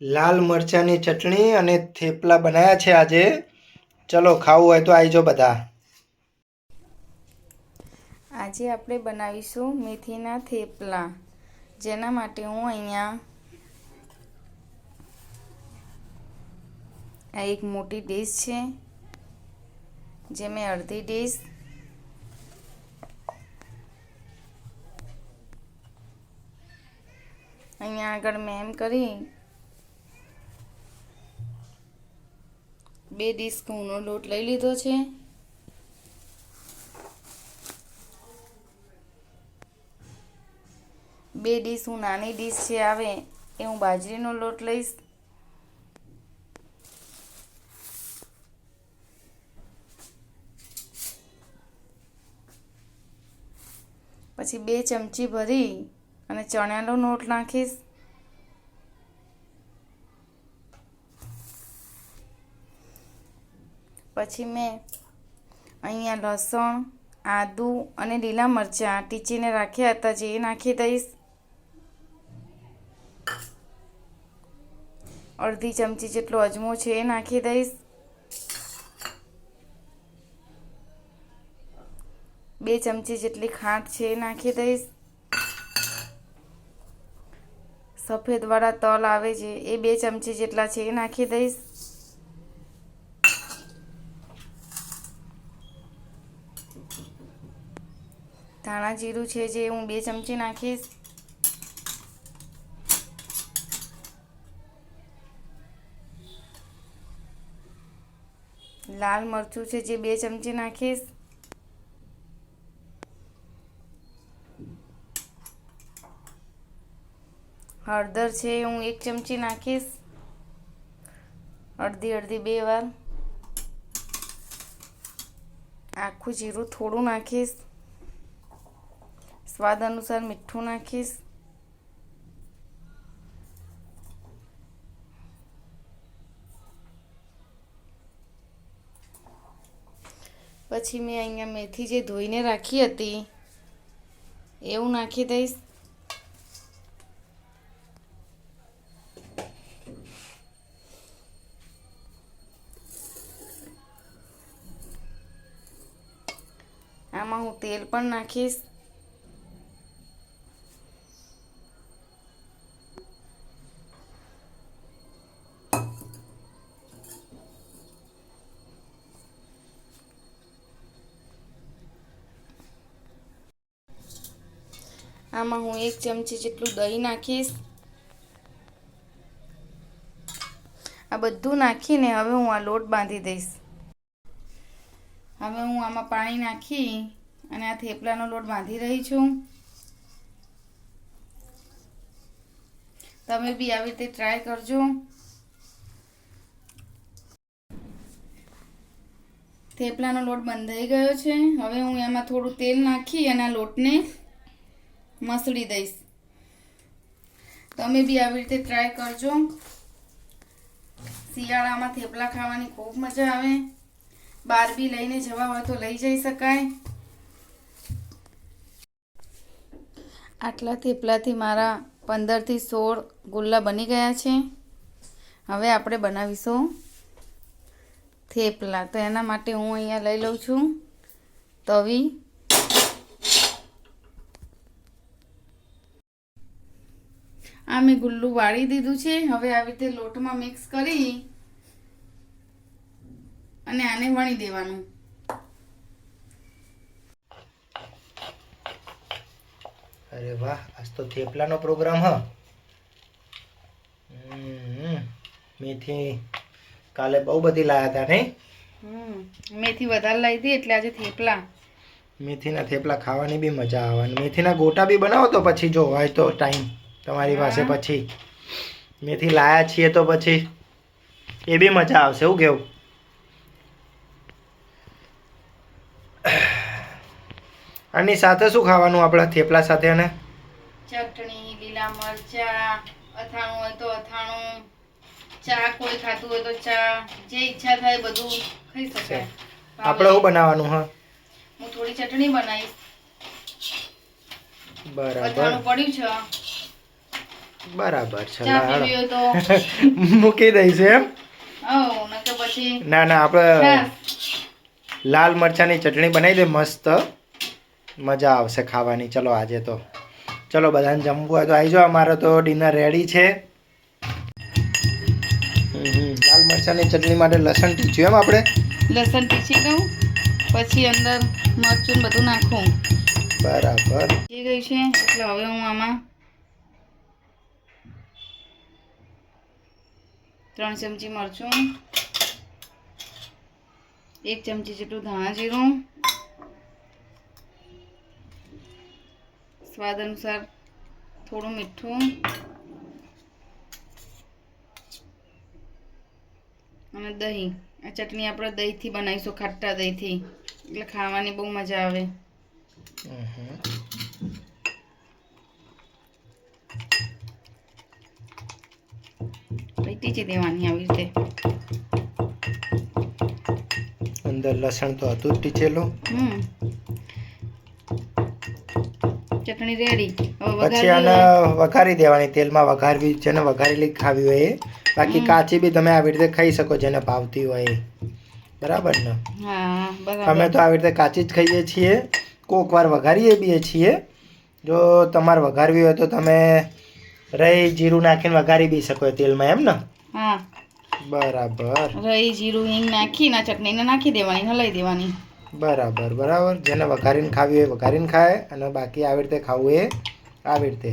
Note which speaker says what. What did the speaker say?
Speaker 1: લાલ મરચાંની ચટણી અને થેપલા બનાવ્યા છે આજે. ચલો, ખાવું હોય તો આવી જાઓ બધા.
Speaker 2: આજે આપણે બનાવીશું મેથીના થેપલા. જેના માટે હું અહીંયા આ એક મોટી ડીશ છે, જે મેં અડધી ડીશ અહીંયા આગળ મેં એમ કરી બે ડીશ ઘઉંનો લોટ લઈ લીધો છે. બે ડીશ હું નાની ડીશ છે આવે એ હું બાજરીનો લોટ લઈશ. પછી બે ચમચી ભરી અને ચણાનો લોટ નાખીશ. પછી મેં અહીંયા લસણ, આદુ અને લીલા મરચાં ટીચીને રાખ્યા હતા, જે નાખી દઈશ. અડધી ચમચી જેટલો અજમો છે એ નાખી દઈશ. બે ચમચી જેટલી ખાંડ છે એ નાખી દઈશ. સફેદવાળા તલ આવે છે એ બે ચમચી જેટલા છે એ નાખી દઈશ. ધાણા જીરું છે જે હું બે ચમચી નાખીશ. લાલ મરચું છે જે બે ચમચી નાખીશ. હળદર છે હું એક ચમચી નાખીશ. અડધી અડધી બે વાર. આખું જીરું થોડું નાખીશ. સ્વાદ અનુસાર મીઠું નાખીશ. પછી મેં અહીંયા મેથી જે ધોઈને રાખી હતી, એવું નાખી દઈશ. આમાં હું તેલ પણ નાખીશ. આમાં હું એક ચમચી જેટલું દહીં નાખીશ. આ બધું નાખીને હવે હું આ લોટ બાંધી દઈશ. હવે હું આમાં પાણી નાખી અને આ થેપલાનો લોટ બાંધી રહી છું. તમે બી આવી રીતે ટ્રાય કરજો. થેપલાનો લોટ બંધાઈ ગયો છે. હવે હું એમાં થોડું તેલ નાખી અને આ લોટને મસળી દઈશ. તમે બી આવી રીતે ટ્રાય કરજો. શિયાળામાં થેપલા ખાવાની ખૂબ મજા આવે. બાર બી લઈને જવા હોય તો લઈ જઈ શકાય. આટલા થેપલાથી મારા પંદરથી સોળ ગુલ્લા બની ગયા છે. હવે આપણે બનાવીશું થેપલા. તો એના માટે હું અહીંયા લઈ લઉં છું તવી આ મેં ગુલ્લું વાળી દીધું છે. હવે આવી રીતે લોટમાં મિક્સ કરી અને આને વણી દેવાનું.
Speaker 1: અરે વાહ આજ તો થેપલાનો પ્રોગ્રામ હ. મેથી કાલે બહુ બધી લાયા હતા નહીં
Speaker 2: મેથી વધારે લાવી હતી એટલે આજે થેપલા.
Speaker 1: મેથીના થેપલા ખાવાની બી મજા આવે મેથીના ગોટા બી બનાવો તો પછી જો હોય તો ટાઈમ. તમારી પાસે પછી મેથી લાયા છીએ તો પછી એ બી મજા આવશે એવું કેવું? આની સાથે શું ખાવાનું આપણા થેપલા સાથે અને?
Speaker 2: ચટણી લીલા મરચા અથાણું હોય તો અથાણું ચા કોઈ ખાતું હોય તો ચા જે ઈચ્છા થાય બધું ખાઈ શકાય.
Speaker 1: આપણે શું બનાવવાનું હા?
Speaker 2: હું થોડી ચટણી બનાવીશ.
Speaker 1: બરાબર.
Speaker 2: અથાણું પડ્યું છે.
Speaker 1: બરાબર છે મૂકી દઈશું એમ? ના ના આપણે લાલ મરચાંની ચટણી બનાવી દે મસ્ત. મજા આવશે ખાવાની. ચલો આજે તો. ચલો બધાને જમવું હોય તો આવી જાઓ. અમારો તો ડિનર રેડી છે. લાલ મરચાંની ચટણી માટે લસણ ટીચ્યું એમ આપણે
Speaker 2: લસણ ટીચી દઉં પછી અંદર મરચું બધું નાખું.
Speaker 1: બરાબર.
Speaker 2: થઈ ગયું છે. એટલે હવે હું આમાં ત્રણ ચમચી મરચું, એક ચમચી જેટલું ધાણા જીરું, સ્વાદ અનુસાર થોડું મીઠું અને દહીં. આ ચટણી આપણે દહીંથી બનાવીશું, ખાટા દહીંથી. એટલે ખાવાની બહુ મજા આવે. ટીચી દેવાની આવી રીતે.
Speaker 1: અંદર લસણ તો હતું ટીચેલું.
Speaker 2: હમ. ચટણી રેડી
Speaker 1: પછી આને વઘારી દેવાની તેલમાં વઘારવી જેને વઘારેલી ખાવી હોય બાકી કાચી બી તમે આવી રીતે ખાઈ શકો જેને ભાવતી હોય બરાબર ને? અમે તો આવી રીતે કાચી જ ખાઈએ છીએ. કોક વાર વઘારીએ બી છીએ. જો તમારે વઘારવી હોય તો તમે રહી જીરું નાખીને વઘારી બી શકો તેલમાં એમ ને?
Speaker 2: હા.
Speaker 1: બરાબર.
Speaker 2: રહી જીરું હિંગ નાખી ના ચટણીને નાખી દેવાની હલાઈ દેવાની.
Speaker 1: બરાબર બરાબર. જેને વઘારીને ખાવી હોય વઘારીને ખાય અને બાકી આવી રીતે ખાવું એ આવી રીતે.